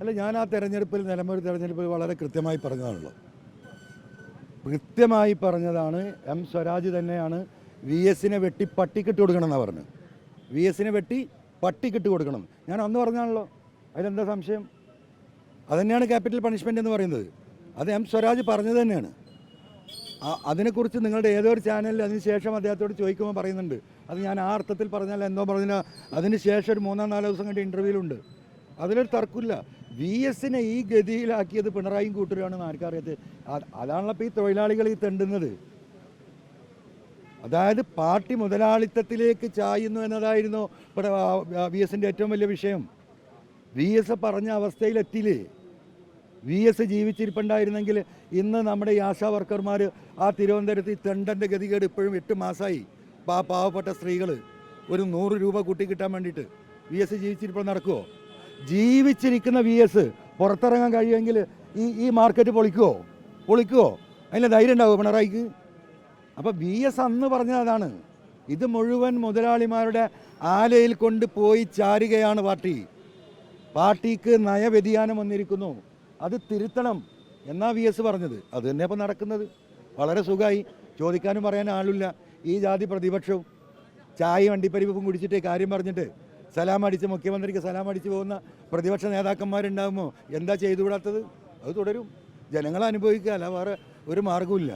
അല്ല ഞാൻ ആ തെരഞ്ഞെടുപ്പിൽ നിലമ്പൂർ തെരഞ്ഞെടുപ്പിൽ വളരെ കൃത്യമായി പറഞ്ഞതാണല്ലോ കൃത്യമായി പറഞ്ഞതാണ് എം സ്വരാജ് തന്നെയാണ് വി എസിനെ വെട്ടി പട്ടിക്കിട്ട് കൊടുക്കണം എന്നാണ് പറഞ്ഞത് വി എസിനെ വെട്ടി പട്ടിക്കിട്ട് കൊടുക്കണം. ഞാൻ അന്ന് പറഞ്ഞാണല്ലോ അതിലെന്താ സംശയം? അതുതന്നെയാണ് ക്യാപിറ്റൽ പണിഷ്മെന്റ് എന്ന് പറയുന്നത്. അത് എം സ്വരാജ് പറഞ്ഞത് തന്നെയാണ്. അതിനെക്കുറിച്ച് നിങ്ങളുടെ ഏതോ ഒരു ചാനലിൽ അതിന് ശേഷം അദ്ദേഹത്തോട് ചോദിക്കുമ്പോൾ പറയുന്നുണ്ട്. അത് ഞാൻ ആ അർത്ഥത്തിൽ പറഞ്ഞാൽ എന്തോ പറഞ്ഞാൽ അതിന് ശേഷം ഒരു മൂന്നോ നാലോ ദിവസം കണ്ട് ഇന്റർവ്യൂലുണ്ട് അതിലൊരു തർക്കമില്ല. വി എസിനെ ഈ ഗതിയിലാക്കിയത് പിണറായിയും കൂട്ടരാണെന്ന് ആർക്കറിയത്ത് അത് അതാണല്ലോ ഈ തൊഴിലാളികൾ ഈ തെണ്ടുന്നത്. അതായത് പാർട്ടി മുതലാളിത്തത്തിലേക്ക് ചായുന്നു എന്നതായിരുന്നു വി എസിന്റെ ഏറ്റവും വലിയ വിഷയം. വി എസ് പറഞ്ഞ അവസ്ഥയിലെത്തിയില്ലേ? വി എസ് ജീവിച്ചിരിപ്പുണ്ടായിരുന്നെങ്കിൽ ഇന്ന് നമ്മുടെ ഈ ആശാ വർക്കർമാർ ആ തിരുവനന്തപുരത്ത് ഈ തെണ്ടന്റെ ഗതികേട് ഇപ്പോഴും എട്ട് മാസമായി പാവപ്പെട്ട സ്ത്രീകൾ ഒരു നൂറ് രൂപ കൂട്ടി കിട്ടാൻ വേണ്ടിയിട്ട് വി എസ് ജീവിച്ചിരിപ്പോൾ നടക്കുമോ ജീവിച്ചിരിക്കുന്ന വി എസ് പുറത്തിറങ്ങാൻ കഴിയുമെങ്കിൽ ഈ ഈ മാർക്കറ്റ് പൊളിക്കുമോ പൊളിക്കുമോ അതിന് ധൈര്യം ഉണ്ടാവുമോ പിണറായിക്ക്? അപ്പോൾ വി എസ് അന്ന് പറഞ്ഞത് അതാണ്. ഇത് മുഴുവൻ മുതലാളിമാരുടെ ആലയിൽ കൊണ്ട് പോയി ചാരുകയാണ് പാർട്ടി. പാർട്ടിക്ക് നയവ്യതിയാനം വന്നിരിക്കുന്നു. അത് തിരുത്തണം എന്നാ വി എസ് പറഞ്ഞത്. അത് തന്നെ ഇപ്പോൾ നടക്കുന്നത്. വളരെ സുഖമായി ചോദിക്കാനും പറയാനും ആളില്ല. ഈ ജാതി പ്രതിപക്ഷവും ചായ വണ്ടിപ്പരിപ്പും കുടിച്ചിട്ട് കാര്യം പറഞ്ഞിട്ട് സലാം അടിച്ച് മുഖ്യമന്ത്രിക്ക് സലാം അടിച്ച് പോകുന്ന പ്രതിപക്ഷ നേതാക്കന്മാരുണ്ടാകുമോ എന്താ ചെയ്തുകൂടാത്തത്? അത് തുടരും. ജനങ്ങൾ അനുഭവിക്കുക അല്ല വേറെ ഒരു മാർഗവുമില്ല